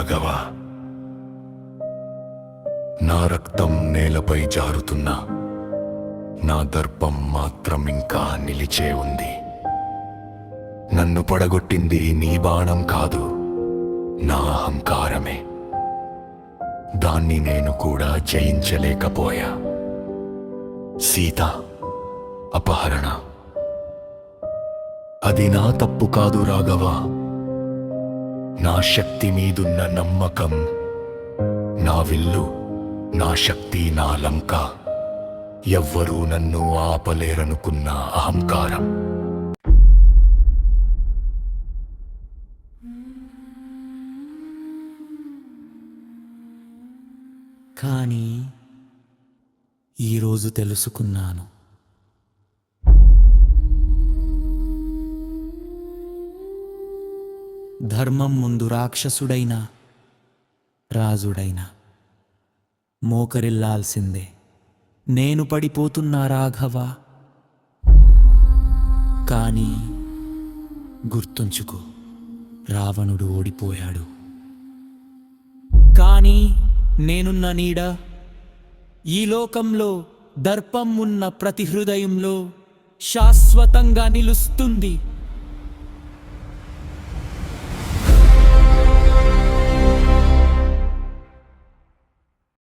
రాఘవ. నా రక్తం నేలపై జారుతున్నా నా దర్పం మాత్రం ఇంకా నిలిచే ఉంది. నన్ను పడగొట్టింది నీ బాణం కాదు నా అహంకారమే. దాన్ని నేను కూడా జయించలేకపోయా. సీత అపహరణ. అది నా తప్పు కాదు రాఘవా. నా శక్తి మీదున్న నమ్మకం నా విల్లు నా శక్తి నా లంక. ఎవ్వరూ నన్ను ఆపలేరనుకున్న అహంకారం. కానీ ఈరోజు తెలుసుకున్నాను. ధర్మం ముందు రాక్షసుడైనా రాజుడైనా. మోకరిల్లాల్సిందే. నేను పడిపోతున్నా రాఘవ. కానీ గుర్తుంచుకో రావణుడు ఓడిపోయాడు. కానీ నేనున్న నీడ ఈ లోకంలో దర్పం ఉన్న ప్రతి హృదయంలో శాశ్వతంగా నిలుస్తుంది.